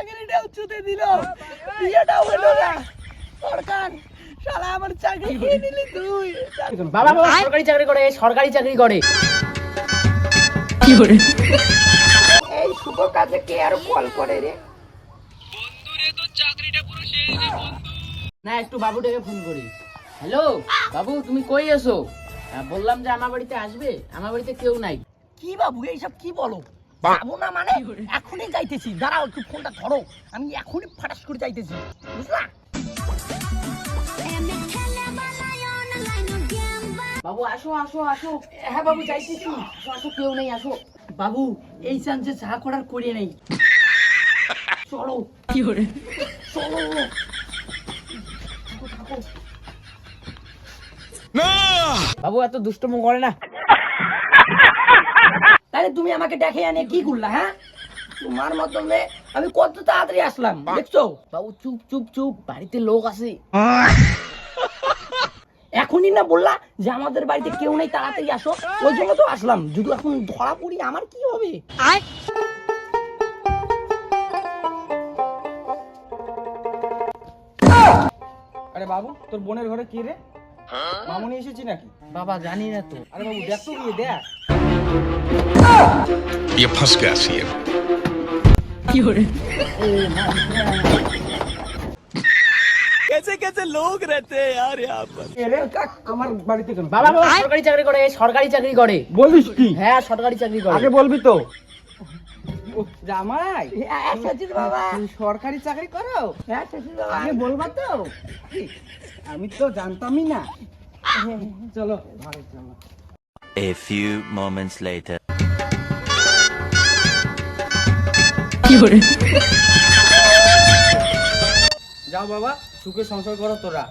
চাকরিটাও চুতে দিল। বিয়েটাও হলো না। সরকার শালা আমার চাকরি খেয়ে নিলি তুই। বাবা বাবা সরকারি চাকরি করে সরকারি চাকরি করে। এই শুভ কাজে কে আর কল করে রে? না একটু বাবুটাকে ফোন করি। হ্যালো বাবু তুমি কই এসো? আহ, বললাম যে আমার বাড়িতে আসবে আমার বাড়িতে কেউ নাই। কি বাবু এইসব কি বলো? যাব না মানে? এখনই যাইতেছি দাঁড়াও একটু ফোনটা ধরো। আমি এখনই ফাটাস করে যাইতেছি। বুঝলা? বাবু আসো আসো আসো। হ্যাঁ বাবু যাইতেছি। আসো আসো কেউ নেই আসো। বাবু এই চান্সে চা করার করে নেই। চলো। কি করে? চলো। বাবু এত দুষ্টম করে না। তাহলে তুমি আমাকে ডেকে এনে কি করলা হ্যাঁ? তোমার মাধ্যমে আমি কত তাড়াতাড়ি আসলাম দেখছ? বাবু চুপ চুপ চুপ বাড়িতে লোক আছে। এখনই না বললা যে আমাদের বাড়িতে কেউ নেই তাড়াতাড়ি আসো। ওই জন্য তো আসলাম যদি এখন ধরা পড়ি আমার কি হবে? আরে বাবু তোর বোনের ঘরে কি রে? মামুনি এসেছি নাকি? বাবা জানি না তো। আরে বাবু দেখ তো গিয়ে দেখ। ये फंस गया सी এ রে কাক আমার বাড়িতে কেন বাবা বাবা সরকারি চাকরি করে সরকারি চাকরি করে বলিস কি হ্যাঁ সরকারি চাকরি করে আগে বলবি তো ও, জামাই হ্যাঁ সচিন বাবা তুমি সরকারি চাকরি করো হ্যাঁ সচিন বাবা আগে বলবা তো আমি তো জানতামই না চলো ঘরে চলো A few moments later. যাও বাবা সুখে সংসার করো তোরা।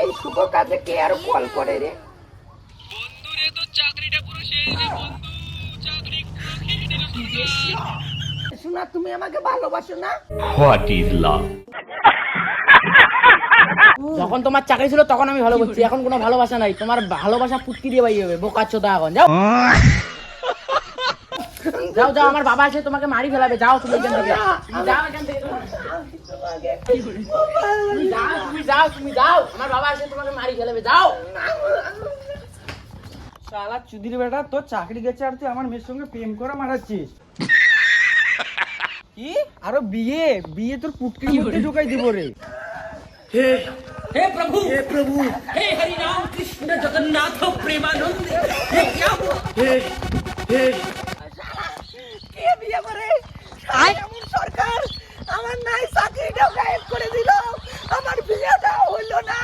এই শুভ কাজে কে আর কল করে রে? শোনা তুমি আমাকে ভালোবাসো না? যখন তোমার চাকরি ছিল তখন আমি ভালো করছি এখন কোনো ভালোবাসা নাই। তোমার ভালোবাসা পুটকি দিয়ে বাইয়ে হবে বোকা চোদা এখন যাও। যাও যাও আমার বাবা আছে তোমাকে মারি ফেলাবে যাও তুমি এখান থেকে। যাও এখান থেকে যাও তুমি যাও তুমি যাও আমার বাবা আছে তোমাকে মারি ফেলাবে যাও। শালা চুদির বেটা তোর চাকরি গেছে আর তুই আমার মেয়ের সঙ্গে প্রেম করে মারাচ্ছিস। কি? আরও বিয়ে? বিয়ে তোর মধ্যে ঢুকাই দিব রে। কে বিয়ে করে? এমন সরকার আমার নাই চাকরিটাও গায়েব করে দিল। আমার বিয়েটাও হইল না।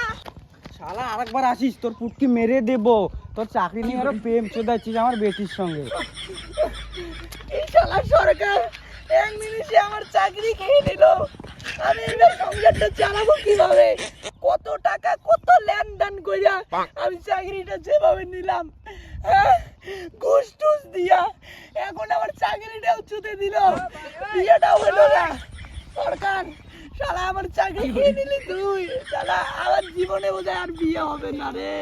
শালা আরেকবার আসিস তোর পুটকি মেরে দেব। তোর চাকরি নিয়ে আরও প্রেম চোদাচ্ছিস আমার বেটির সঙ্গে। এই শালা সরকার এক মিনিটে আমার চাকরি খেয়ে নিল। আমি এবার সংসারটা চালাবো কীভাবে? কত টাকা কত লেনদেন কইরা আমি চাকরিটা যেভাবে নিলাম হ্যাঁ? ঘুষ টুস দিয়া এখন আমার চাকরিটাও উচ্চতে দিল। বিয়েটাও হলো না। সরকার শালা আমার চাকরি খেয়ে নিলি তুই। শালা আমার জীবনে বোধহয় আর বিয়ে হবে না রে।